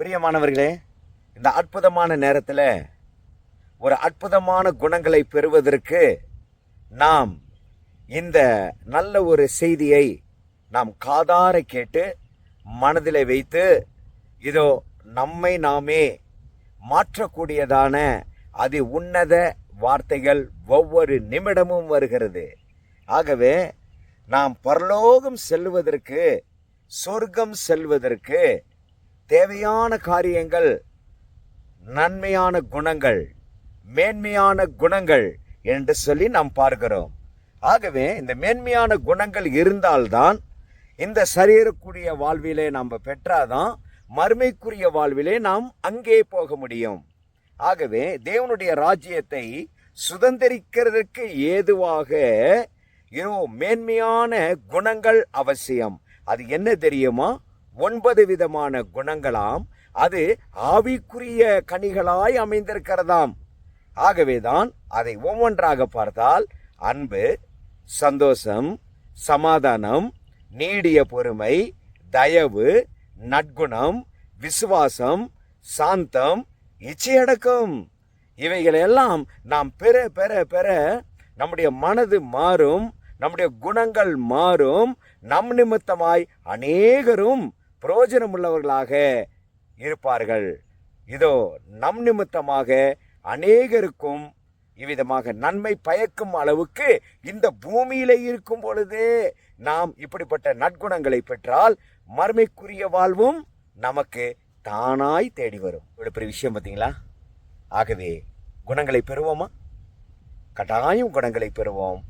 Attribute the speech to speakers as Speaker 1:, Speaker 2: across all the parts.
Speaker 1: பிரியமானவர்களே இந்த அற்புதமான நேரத்தில் ஒரு அற்புதமான குணங்களை பெறுவதற்கு நாம் இந்த நல்ல ஒரு செய்தியை நாம் காதார கேட்டு மனதில் வைத்து இதோ நம்மை நாமே மாற்றக்கூடியதான அதி உன்னத வார்த்தைகள் ஒவ்வொரு நிமிடமும் வருகிறது. ஆகவே நாம் பரலோகம் செல்வதற்கு சொர்க்கம் செல்வதற்கு தேவையான காரியங்கள் நன்மையான குணங்கள் மேன்மையான குணங்கள் என்று சொல்லி நாம் பார்க்கிறோம். ஆகவே இந்த மேன்மையான குணங்கள் இருந்தால்தான் இந்த சரீரக்குரிய வாழ்விலே நாம் பெற்றாதான் மறுமைக்குரிய வாழ்விலே நாம் அங்கே போக முடியும். ஆகவே தேவனுடைய ராஜ்யத்தை சுதந்திரிக்கிறதுக்கு ஏதுவாக இன்னும் மேன்மையான குணங்கள் அவசியம். அது என்ன தெரியுமா? ஒன்பது விதமான குணங்களாம். அது ஆவிக்குரிய கனிகளாய் அமைந்திருக்கிறதாம். ஆகவேதான் அதை ஒவ்வொன்றாக பார்த்தால் அன்பு சந்தோஷம் சமாதானம் நீடிய பொறுமை தயவு நற்குணம் விசுவாசம் சாந்தம் இச்சையடக்கம். இவைகளெல்லாம் நாம் பெற பெற பெற நம்முடைய மனது மாறும் நம்முடைய குணங்கள் மாறும் நம் நிமித்தமாய் அநேகரும் பிரயோஜனமுள்ளவர்களாக இருப்பார்கள். இதோ நம் நிமித்தமாக அநேகருக்கும் இவ்விதமாக நன்மை பயக்கும் அளவுக்கு இந்த பூமியில இருக்கும் பொழுதே நாம் இப்படிப்பட்ட நற்குணங்களை பெற்றால் மறுமைக்குரிய வாழ்வும் நமக்கு தானாய் தேடி வரும். இவ்வளோ பெரிய விஷயம் பார்த்தீங்களா? ஆகவே குணங்களை பெறுவோமா? கட்டாயம் குணங்களை பெறுவோம்.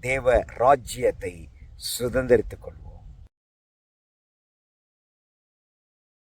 Speaker 1: தேவ ராஜ்யத்தை சுதந்திரித்துக் கொள்வோம்.